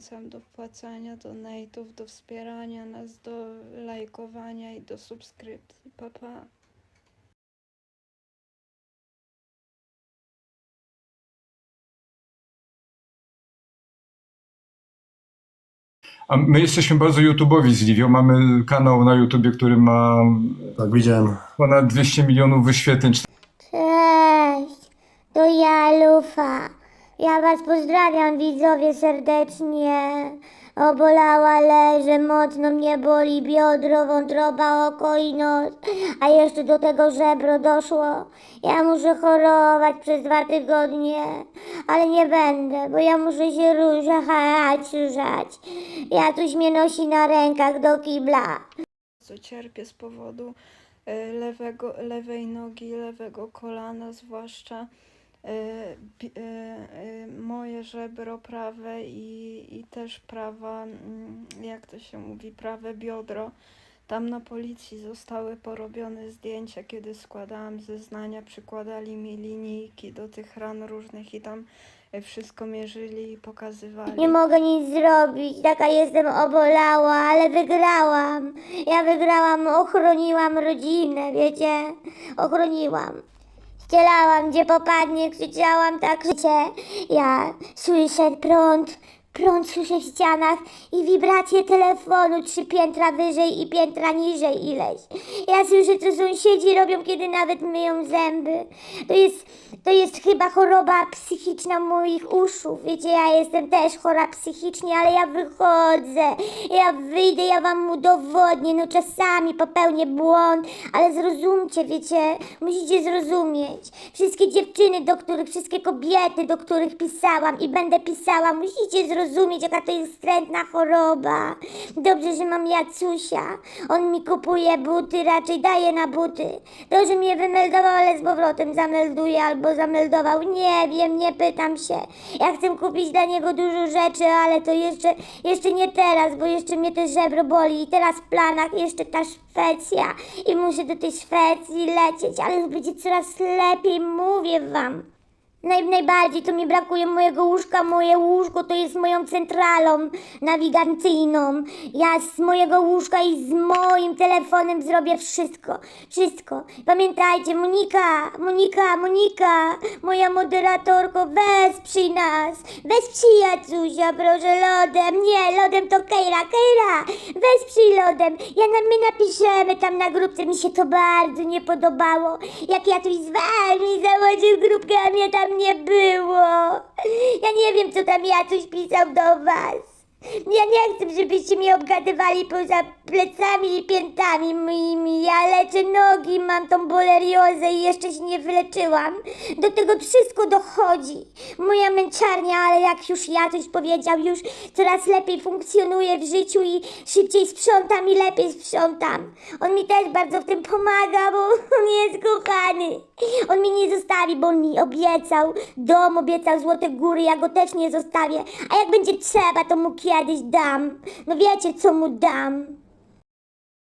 zachęcam do wpłacania donate'ów, do wspierania nas, do lajkowania i do subskrypcji. Pa, pa. A my jesteśmy bardzo YouTube'owi z Liwią. Mamy kanał na YouTubie, który ma Tak, widziałem. ponad 200 milionów wyświetleń. Cześć, to ja Lufa. Ja was pozdrawiam widzowie serdecznie. Obolała leżę, mocno mnie boli biodro, wątroba, oko i nos, a jeszcze do tego żebro doszło. Ja muszę chorować przez dwa tygodnie, ale nie będę, bo ja muszę się ruszać, ruszać. Ja coś mnie nosi na rękach do kibla. Co cierpię z powodu e, lewego, lewej nogi, lewego kolana, zwłaszcza moje żebro prawe i, i też prawa, mm, jak to się mówi, prawe biodro. Tam na policji zostały porobione zdjęcia, kiedy składałam zeznania, przykładali mi linijki do tych ran różnych i tam e, wszystko mierzyli i pokazywali. Nie mogę nic zrobić, taka jestem obolała, ale wygrałam. Ja wygrałam, ochroniłam rodzinę, wiecie? Ochroniłam. Ścielałam, gdzie popadnie, krzyczałam tak, życie. Ja słyszę prąd, prąd słyszę w ścianach i wibracje telefonu trzy piętra wyżej i piętra niżej ileś. Ja słyszę, co sąsiedzi robią, kiedy nawet myją zęby. To jest, to jest chyba choroba psychiczna moich uszu. Wiecie, ja jestem też chora psychicznie, ale ja wychodzę, ja wyjdę, ja wam udowodnię. No czasami popełnię błąd, ale zrozumcie, wiecie, musicie zrozumieć. Wszystkie dziewczyny, do których, wszystkie kobiety, do których pisałam i będę pisała, musicie zrozumieć, jaka to jest wstrętna choroba. Dobrze, że mam Jacusia. On mi kupuje buty, raczej daje na buty. Że mnie wymeldował, ale z powrotem zamelduje albo zameldował. Nie wiem, nie pytam się. Ja chcę kupić dla niego dużo rzeczy, ale to jeszcze, jeszcze nie teraz, bo jeszcze mnie te żebro boli. I teraz w planach jeszcze ta Szwecja. I muszę do tej Szwecji lecieć, ale będzie coraz lepiej, mówię wam. Naj, najbardziej to mi brakuje mojego łóżka. Moje łóżko to jest moją centralą nawigacyjną. Ja z mojego łóżka i z moim telefonem zrobię wszystko. Wszystko. Pamiętajcie, Monika, Monika, Monika, moja moderatorko, wesprzyj nas. Wesprzyj Jacusia, proszę, lodem. Nie, lodem to Kejra, Kejra. Wesprzyj lodem. Ja na, my napiszemy tam na grupce. Mi się to bardzo nie podobało. Jak ja tu z wami założył grupkę, a mnie tam nie było. Ja nie wiem, co tam Jacuś pisał do was. Ja nie chcę, żebyście mnie obgadywali poza plecami i piętami moimi. Ja leczę nogi, mam tą boleriozę i jeszcze się nie wyleczyłam. Do tego wszystko dochodzi. Moja męczarnia, ale jak już ja coś powiedział, już coraz lepiej funkcjonuje w życiu i szybciej sprzątam i lepiej sprzątam. On mi też bardzo w tym pomaga, bo on jest kochany. On mi nie zostawi, bo on mi obiecał dom, obiecał złote góry, ja go też nie zostawię. A jak będzie trzeba, to mu kiedyś dam. No wiecie, co mu dam.